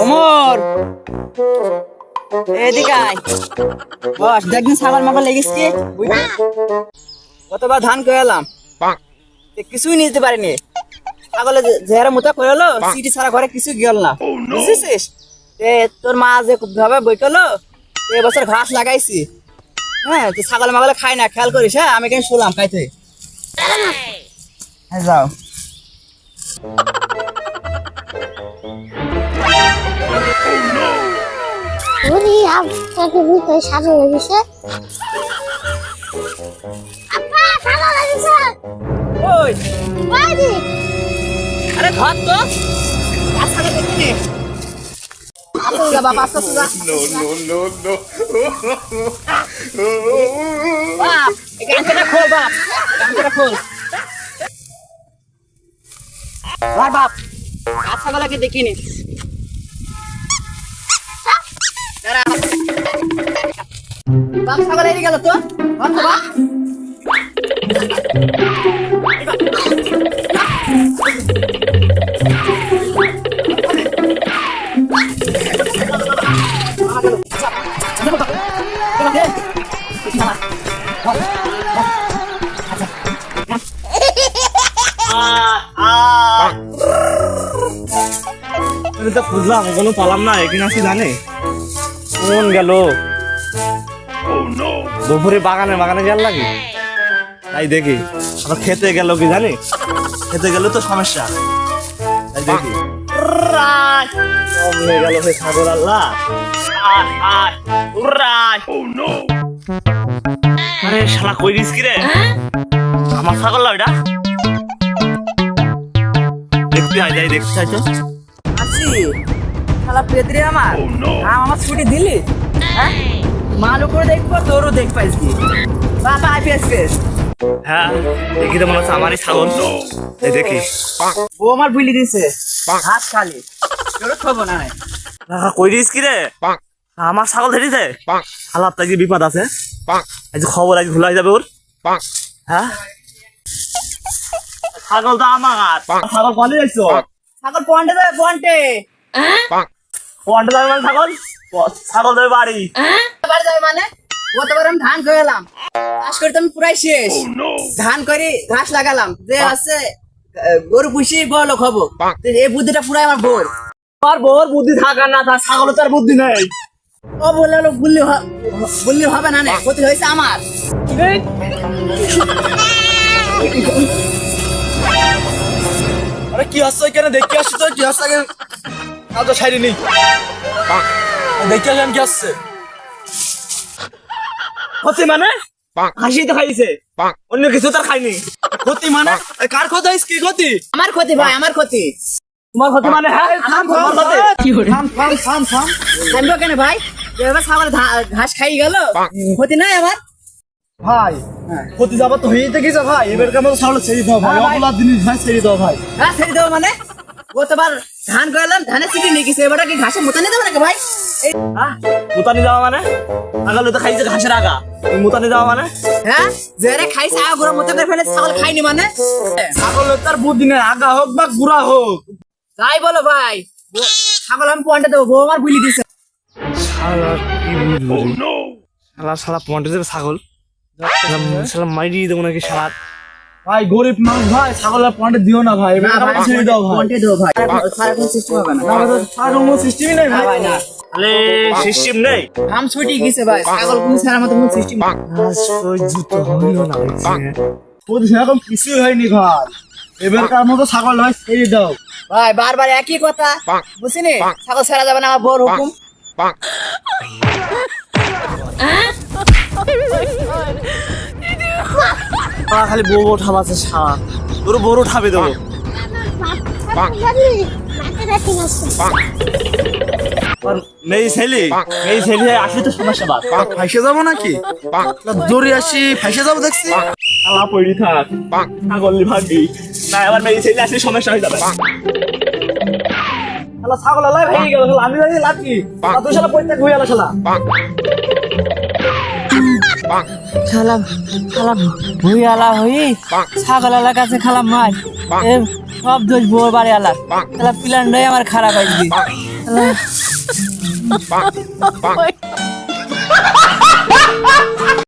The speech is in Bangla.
ওমর! এদিকে আয়। বস দেখদিন লেগেছে কতবার ধান করে কিছুই নিতে পারিনি। ছাগলে জেহারা মুতা করে হলো সিটি ছাড়া ঘরে কিছু গেল না। বুঝছিস? এ তোর মা যে ভাবে বইকলো এবছর ঘাস লাগাইছি। হ্যাঁ তো ছাগল মাগলে খাই না খেয়াল করিস হ্যাঁ? আমি কেন শুলাম খাইতে হ্যাঁ যাও। ওরে আপনাকে বুঝতে সাজু লাগিছে আপা ভালো লাগিছে। ওই। বাইরে। আরে ধর তো। রাস্তাটা দেখিনি আসুন বাবা আসুন No, no, no, no. বাপ গানটা খোল বাপ। গানটা খোল। বাপ। গাছাগুলোকে দেখিনি। বাপ ছাগল এড়িয়ে গেল তো ধর তো বাপ। আমি তো খুঁজলাম কোনো পালাম না এখানে আসি জানে? কোন গেল? দুপুরে বাগানে বাগানে গেল লাগে? তাই দেখি আবার খেতে গেল কি জানি? খেতে গেল তো সমস্যা। তাই দেখি। গেল সে সাগর আল্লাহ। আরে শালা কই দিস কি রে? আমার ছাগল না ওইটা? দেখতে আয় যাই দেখতে আয় তো। শালা পেতরে আমার। আম আমার ছুটি দিলি? হ্যাঁ? মাল উপরে দেখব তোরও দেখ পাইছি বাবা আইপিএস পেস। হ্যাঁ দেখি তো মনে হচ্ছে আমারই ছাগল এই দেখি। ও আমার বুলি দিছে। ঘাস খালি। তোর খবর না নাই। কই দিস কি রে? আমার ছাগল ধরিছে বিপদ আছে? আজ খবর আজ ভুলাই যাবে ওর। হ্যাঁ? ছাগল তো আমার ছাগল পালিয়ে যাইছো ছাগল পয়েন্টে যাবে পয়েন্টে কোয়ান্টে যাবে মানে ছাগল? ছাগল যাবে বাড়ি। বাড়ি যাবে মানে গতবার আমি ধান করে এলাম। চাষ করতে আমি পুরাই শেষ। ধান করে ঘাস লাগালাম। যে আছে গরু পুষি বড় লোক হব। এই বুদ্ধিটা পুরাই আমার বোর। আর বোর বুদ্ধি থাকার না তার ছাগল তার বুদ্ধি নেই। ও বললে হলো বুল্লি হবে না নে ক্ষতি হয়েছে আমার। আরে কি হচ্ছে আসছি তো? কি হচ্ছে আগে কাজ সাইডে নেই। আসলাম কি হচ্ছে মানে? হাসি তো খাইছে। অন্য কিছু তার খাইনি। ক্ষতি মানে? কার ক্ষতি হয়েছে? কি ক্ষতি? আমার ক্ষতি ভাই আমার ক্ষতি। তোমার ক্ষতি মানে হ্যাঁ? থামবো কেন ভাই? এবার ঘাস খাই গেল। ক্ষতি নাই আমার? ভাই ক্ষতি যাব তো হয়েই ভাই। এবার কেমন ছাগল ছেড়ে দাও ভাই হ্যাঁ। অবলা জিনিস ভাই ছেড়ে দাও ভাই। ঘাস ছেড়ে দেবো মানে? গতবার ধান করলাম ধানের সিটি নিয়ে গেছে এবার কি ঘাসে মোতা নিয়ে দেবো নাকি ভাই? এই হ্যাঁ মুতানি যাওয়া মানে? আগালে তো খাইছে ঘাসের আগা। মুতানি যাওয়া মানে? হ্যাঁ যেরে খাইছে আগুরা মতো করে ফেলে ছাগল খাইনি মানে? ছাগল তার বুদ্ধি নেই আগা হোক বা গুড়া হোক। তাই বলো ভাই ছাগল আমি পয়েন্টে দেবো বউ আমার বুলি দিছে শালা কি বুঝব শালা শালা পয়েন্টে যাবে ছাগল। মাইরি দেবো নাকি শালা ভাই গরিব মানুষ ভাই ছাগলের পয়েন্টে দিও না ভাই ভাই ছেড়ে দাও ভাই। পয়েন্টে দেবো ভাই। সারা কোনো সিস্টেম হবে না। ছাগল কোনো সিস্টেমই নেই ভাই। ভাই না। আরে সিস্টেম নেই। আম ছুটি গেছে ভাই। ছাগল কোনো ছাড়া মতো কোনো সিস্টেম জুতো হইল না ওদের সেরকম কিছুই হয়নি ভাই। এবারকার মতো ছাগল ভাই ছেড়ে দাও। ভাই বারবার একই কথা। বুঝছিনি ছাগল ছাড়া যাবে না আমার বউর হুকুম। আমার খালি বউ বউ ঠাবাছে সারা তোর বড় ঠাবে দেবো। আছে আর ছেলে মেয়ে ছেলে আসলে তো সমস্যা বাদ ফাইসে যাব নাকি? দৌড়ে আসি যাব দেখছি। আলা পড়ি থাক ছাগল ভাগি। না মেয়ে ছেলে আসলে সমস্যা হয়ে যাবে। ছাগল আলাই ভেঙে গেল আমি জানি লাভ কি তুই শালা পড়তে শালা। খালাম খালাম ভুই আলা হই ছাগল আলা কাছে খালাম মার। সব দোষ বউ বাড়ি আলা তাহলে প্ল্যানটাই আমার খারাপ আসবে